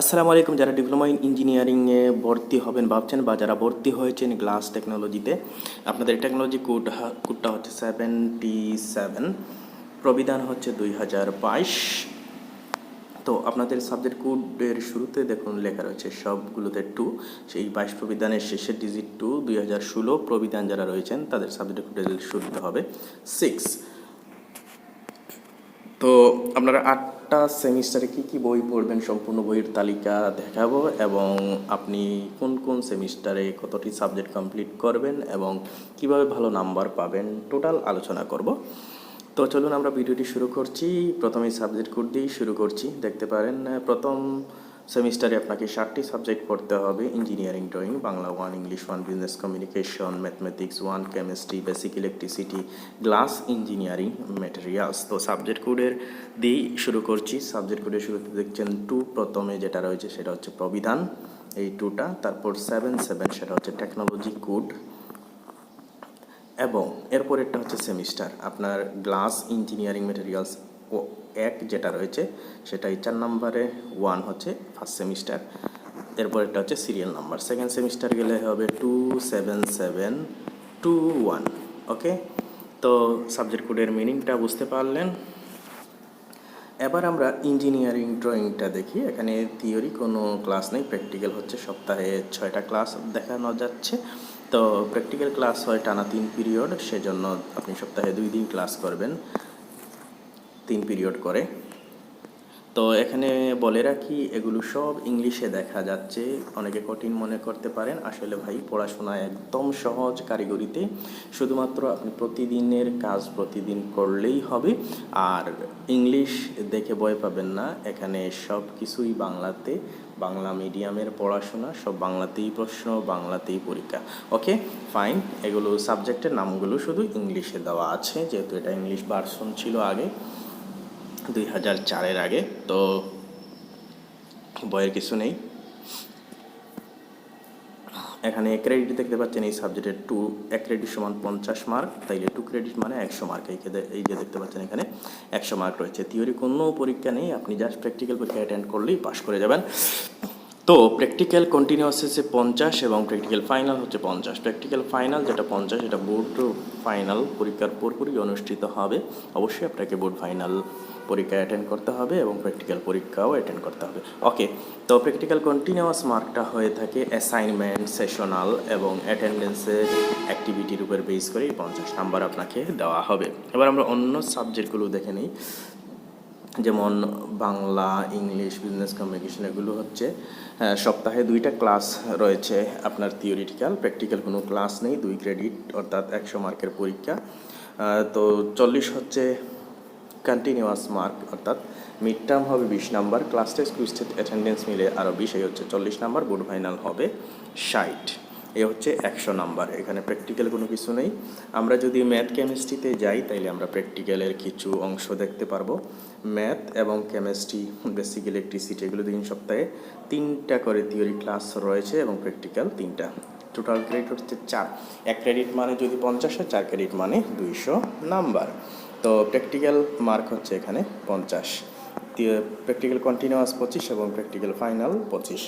আসসালামু আলাইকুম, যারা ডিপ্লোমা ইন ইঞ্জিনিয়ারিংয়ে ভর্তি হবেন ভাবছেন বা যারা ভর্তি হয়েছেন গ্লাস টেকনোলজিতে, আপনাদের টেকনোলজি কোড কোডটা হচ্ছে সেভেন্টি সেভেন, প্রবিধান হচ্ছে দুই হাজার বাইশ। তো আপনাদের সাবজেক্ট কোডের শুরুতে দেখুন, লেখা রয়েছে সবগুলোতে টু সেই বাইশ প্রবিধানের শেষের ডিজিট টু দুই হাজার ষোলো, প্রবিধান যারা রয়েছেন, তাদের সাবজেক্ট কোডের শুরুতে হবে সিক্স তো আপনারা আটটা সেমিস্টারে কি কি বই পড়বেন সম্পূর্ণ বইয়ের তালিকা দেখাবো এবং আপনি কোন কোন সেমিস্টারে কতটি সাবজেক্ট কমপ্লিট করবেন এবং কীভাবে ভালো নাম্বার পাবেন টোটাল আলোচনা করব। তো চলুন আমরা ভিডিওটি শুরু করছি। প্রথমেই সাবজেক্ট কোড দিয়েই শুরু করছি। দেখতে পারেন প্রথম সেমিস্টারে আপনাকে ষাটটি সাবজেক্ট পড়তে হবে, engineering, drawing, Bangla one English one business communication mathematics one chemistry basic electricity glass engineering materials তো সাবজেক্ট কোডের দিয়েই শুরু করছি। সাবজেক্ট কোডের শুরুতে দেখছেন টু প্রথমে যেটা রয়েছে সেটা হচ্ছে প্রবিধান, এই টুটা তারপর সেভেন সেভেন সেটা হচ্ছে টেকনোলজি কোড এবং এরপরেরটা হচ্ছে সেমিস্টার আপনার গ্লাস ইঞ্জিনিয়ারিং মেটেরিয়ালস ও এক যেটা রয়েছে, সেটাই চার নম্বরে ওয়ান হচ্ছে ফার্স্ট সেমিস্টার এরপরেরটা হচ্ছে সিরিয়াল নাম্বার সেকেন্ড সেমিস্টার গেলে হবে two seven seven two one okay তো সাবজেক্ট কোডের মিনিংটা বুঝতে পারলেন। এবার আমরা ইঞ্জিনিয়ারিং ড্রয়িংটা দেখি। এখানে থিওরি কোনো ক্লাস নেই প্র্যাকটিক্যাল হচ্ছে সপ্তাহে ছয়টা ক্লাস দেখানো যাচ্ছে। তো প্র্যাকটিক্যাল ক্লাস হয় টানা তিন পিরিয়ড সেজন্য আপনি সপ্তাহে দুই দিন ক্লাস করবেন। তিন পিরিয়ড করে। তো এখানে বলে রাখি, এগুলো সব ইংলিশে দেখা যাচ্ছে। অনেকে কঠিন মনে করতে পারেন। আসলে ভাই, পড়াশোনা একদম সহজ কারিগরিতে। শুধুমাত্র আপনি প্রতিদিনের কাজ প্রতিদিন করলেই হবে। আর ইংলিশ দেখে ভয় পাবেন না। এখানে সব কিছুই বাংলাতে। বাংলা মিডিয়ামের পড়াশোনা, সব বাংলাতেই প্রশ্ন, বাংলাতেই পরীক্ষা। Okay, fine. এগুলো সাবজেক্টের নামগুলো শুধু ইংলিশে দেওয়া আছে। যেহেতু এটা ইংলিশ ভার্সন ছিল আগে। দুই হাজার চারের আগে, তো বইয়ের কিছু নেই। এখানে ক্রেডিট দেখতে পাচ্ছেন, এই সাবজেক্টের টু এক ক্রেডিট সমান পঞ্চাশ মার্ক তাইলে টু ক্রেডিট মানে একশো মার্ক এই এই যে দেখতে পাচ্ছেন এখানে, একশো মার্ক রয়েছে। থিওরি কোনো পরীক্ষা নেই, আপনি জাস্ট প্র্যাকটিক্যাল পরীক্ষা অ্যাটেন্ড করলেই পাশ করে যাবেন। তো প্র্যাকটিক্যাল কন্টিনিউয়াস হচ্ছে পঞ্চাশ এবং প্র্যাকটিক্যাল ফাইনাল হচ্ছে পঞ্চাশ। প্র্যাকটিক্যাল ফাইনাল যেটা পঞ্চাশ, এটা বোর্ড ফাইনাল পরীক্ষার পরপরই অনুষ্ঠিত হবে। অবশ্যই আপনাকে বোর্ড ফাইনাল পরীক্ষা অ্যাটেন্ড করতে হবে এবং প্র্যাকটিক্যাল পরীক্ষাও অ্যাটেন্ড করতে হবে। ওকে তো প্র্যাকটিক্যাল কন্টিনিউয়াস মার্কটা হয়ে থাকে অ্যাসাইনমেন্ট সেশনাল এবং অ্যাটেন্ডেন্সের অ্যাক্টিভিটির উপর বেস করে পঞ্চাশ নাম্বার আপনাকে দেওয়া হবে। এবার আমরা অন্য সাবজেক্টগুলো দেখে নিই। যেমন বাংলা, ইংলিশ বিজনেস কমিউনিকেশন এগুলো হচ্ছে সপ্তাহে দুইটা ক্লাস রয়েছে আপনার থিওরিটিক্যাল প্র্যাকটিক্যাল কোনো ক্লাস নেই, দুই ক্রেডিট অর্থাৎ একশো মার্কের পরীক্ষা। তো চল্লিশ হচ্ছে কন্টিনিউয়াস মার্ক অর্থাৎ মিড টার্ম হবে বিশ number class test quiz test attendance মিলে আরও বিশ হচ্ছে চল্লিশ নাম্বার বোর্ড ফাইনাল হবে ষাট। এ হচ্ছে একশো নাম্বার। এখানে প্র্যাকটিক্যাল কোনো কিছু নেই। আমরা যদি ম্যাথ কেমিস্ট্রিতে যাই, তাইলে আমরা প্র্যাকটিক্যালের কিছু অংশ দেখতে পারব। ম্যাথ এবং কেমিস্ট্রি বেসিক ইলেকট্রিসিটি এগুলো তিন সপ্তাহে তিনটা করে থিওরি ক্লাস রয়েছে এবং প্র্যাকটিক্যাল তিনটা। টোটাল ক্রেডিট হচ্ছে চার। এক ক্রেডিট মানে যদি পঞ্চাশ হয়, চার ক্রেডিট মানে দুইশো নাম্বার। তো প্র্যাকটিক্যাল মার্ক হচ্ছে এখানে পঞ্চাশ। প্র্যাকটিক্যাল কন্টিনিউয়াস পঁচিশ এবং প্র্যাকটিক্যাল ফাইনাল পঁচিশ।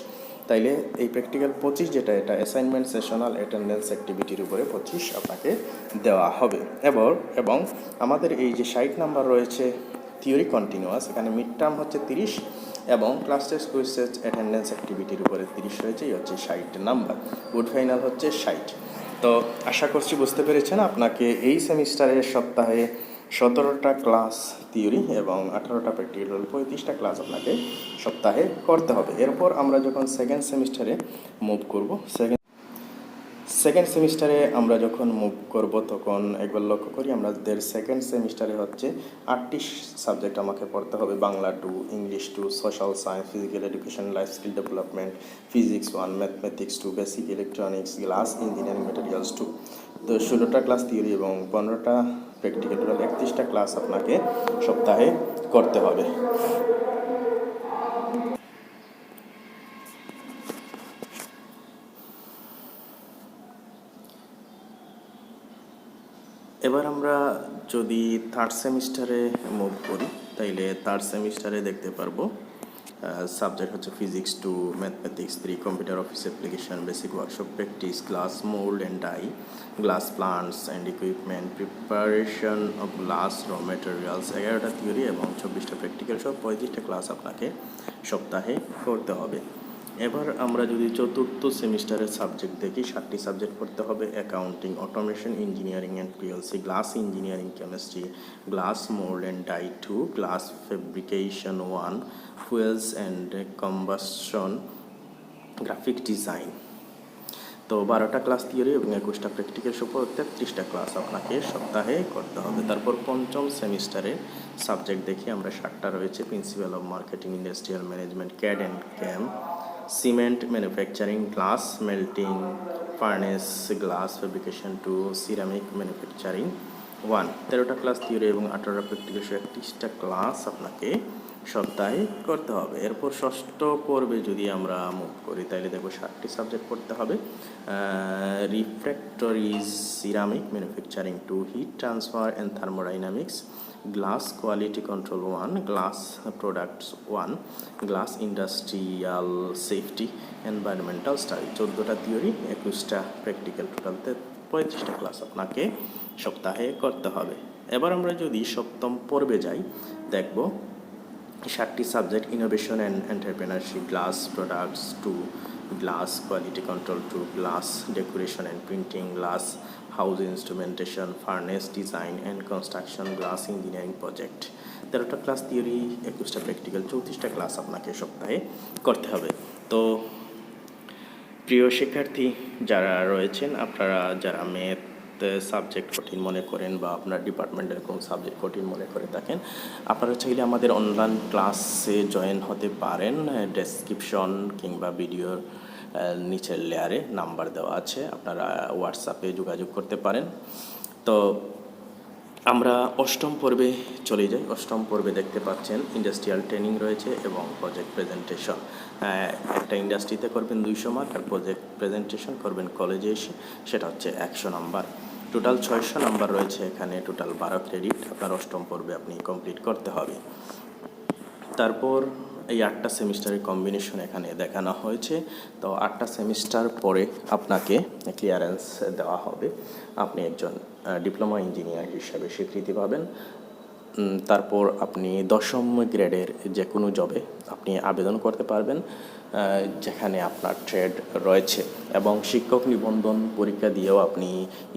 তাইলে এই প্র্যাকটিক্যাল পঁচিশ যেটা, এটা অ্যাসাইনমেন্ট সেশনাল অ্যাটেন্ডেন্স অ্যাক্টিভিটির উপরে পঁচিশ আপনাকে দেওয়া হবে। এবং এবং আমাদের এই যে ষাট নাম্বার রয়েছে থিওরি কন্টিনিউয়াস এখানে মিড টার্ম হচ্ছে তিরিশ, এবং class test quiz test attendance অ্যাক্টিভিটির উপরে তিরিশ রয়েছে, এই হচ্ছে ষাট নাম্বার। গুড ফাইনাল হচ্ছে ষাট। তো আশা করছি বুঝতে পেরেছেন, আপনাকে এই সেমিস্টারের সপ্তাহে সতেরোটা ক্লাস থিওরি এবং আঠারোটা প্র্যাকটিক্যাল, পঁয়ত্রিশটা ক্লাস আপনাকে সপ্তাহে করতে হবে। এরপর আমরা যখন সেকেন্ড সেমিস্টারে মুভ করব সেকেন্ড সেকেন্ড সেমিস্টারে আমরা যখন মুভ করব, তখন একবার লক্ষ্য করি আমাদের সেকেন্ড সেমিস্টারে হচ্ছে আটটি সাবজেক্ট আমাকে পড়তে হবে। Bangla two English two social science physical education life skill development physics one mathematics two basic electronics glass engineering materials two তো ষোলোটা ক্লাস থিওরি এবং পনেরোটা প্র্যাকটিক্যাল টোটাল একত্রিশটা ক্লাস আপনাকে সপ্তাহে করতে হবে। এবার আমরা যদি থার্ড সেমিস্টারে মুভ করি, তাইলে থার্ড সেমিস্টারে দেখতে পারব সাবজেক্ট হচ্ছে physics two mathematics three computer office application basic workshop practice glass mould and die glass plants and equipment preparation of glass raw materials এগারোটা থিওরি এবং চব্বিশটা প্র্যাকটিক্যাল সব পঁয়ত্রিশটা ক্লাস আপনাকে সপ্তাহে করতে হবে। এবার আমরা যদি চতুর্থ সেমিস্টারের সাবজেক্ট দেখি, সাতটি সাবজেক্ট পড়তে হবে accounting automation engineering and PLC glass engineering chemistry glass mould and die two glass fabrication one fuels and combustion graphic design তো বারোটা ক্লাস থিওরি এবং একুশটা প্র্যাকটিক্যাল সহ তেত্রিশটা ক্লাস আপনাকে সপ্তাহে করতে হবে। তারপর পঞ্চম সেমিস্টারে সাবজেক্ট দেখি, আমরা সাতটা রয়েছে principal of marketing industrial management CAD and CAM cement manufacturing glass melting furnace glass fabrication two ceramic manufacturing one তেরোটা ক্লাস থিওরি এবং আঠারোটা প্র্যাকটিক্যাল একত্রিশটা ক্লাস আপনাকে সপ্তাহে করতে হবে। এরপর ষষ্ঠ পর্বে যদি আমরা মুভ করি তাহলে দেখব ষাটটি সাবজেক্ট পড়তে হবে। Refractories ceramic manufacturing two heat transfer and thermodynamics glass quality control one glass products one glass industrial safety environmental study চোদ্দোটা থিওরি একুশটা প্র্যাকটিক্যাল টোটাল পঁয়ত্রিশটা ক্লাস আপনাকে সপ্তাহে করতে হবে। এবার আমরা যদি সপ্তম পর্বে যাই, দেখব ষাটটি subject innovation and entrepreneurship glass products two glass quality control two glass decoration and printing glass house instrumentation furnace design and construction glass engineering project তেরোটা ক্লাস থিওরি একুশটা প্র্যাকটিক্যাল চৌত্রিশটা ক্লাস আপনাকে সপ্তাহে করতে হবে। তো প্রিয় শিক্ষার্থী যারা রয়েছেন, আপনারা যারা ম্যাথ সাবজেক্ট কঠিন মনে করেন বা আপনার ডিপার্টমেন্টের কোন সাবজেক্ট কঠিন মনে করে থাকেন, আপনারা চাইলে আমাদের অনলাইন ক্লাসে জয়েন হতে পারেন। ডেসক্রিপশন কিংবা ভিডিওর নিচের লেয়ারে নাম্বার দেওয়া আছে। আপনারা হোয়াটসঅ্যাপে যোগাযোগ করতে পারেন। তো আমরা অষ্টম পর্বে চলে যাই। অষ্টম পর্বে দেখতে পাচ্ছেন ইন্ডাস্ট্রিয়াল ট্রেনিং রয়েছে এবং প্রজেক্ট প্রেজেন্টেশন একটা ইন্ডাস্ট্রিতে করবেন দুইশো মার্ক আর প্রজেক্ট প্রেজেন্টেশন করবেন কলেজে এসে, সেটা হচ্ছে একশো নাম্বার টোটাল ছয়শো নাম্বার রয়েছে এখানে টোটাল বারো ক্রেডিট আপনার অষ্টম পর্বে আপনি কমপ্লিট করতে হবে। তারপর এই আটটা সেমিস্টারের কম্বিনেশন এখানে দেখানো হয়েছে। তো আটটা সেমিস্টার পরে আপনাকে ক্লিয়ারেন্স দেওয়া হবে। আপনি একজন ডিপ্লোমা ইঞ্জিনিয়ার হিসাবে স্বীকৃতি পাবেন। তারপর আপনি দশম গ্রেডের যে কোনো জবে আপনি আবেদন করতে পারবেন যেখানে আপনার ট্রেড রয়েছে এবং শিক্ষক নিবন্ধন পরীক্ষা দিয়েও আপনি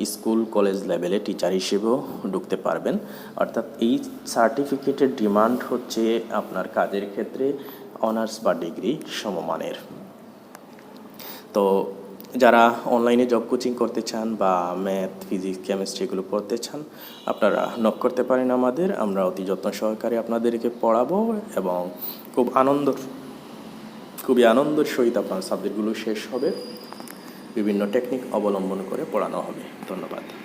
স্কুল কলেজ লেভেলে টিচার হিসেবেও ঢুকতে পারবেন। অর্থাৎ এই সার্টিফিকেটের ডিমান্ড হচ্ছে আপনার কাজের ক্ষেত্রে অনার্স বা ডিগ্রি সমমানের। তো যারা অনলাইনে জব কোচিং করতে চান বা ম্যাথ ফিজিক্স কেমিস্ট্রি এগুলো পড়তে চান, আপনারা নক করতে পারেন আমাদের। আমরা অতি যত্ন সহকারে আপনাদেরকে পড়াবো এবং খুব আনন্দ খুবই আনন্দের সহিত আপনার সাবজেক্টগুলো শেষ হবে। বিভিন্ন টেকনিক অবলম্বন করে পড়ানো হবে। ধন্যবাদ।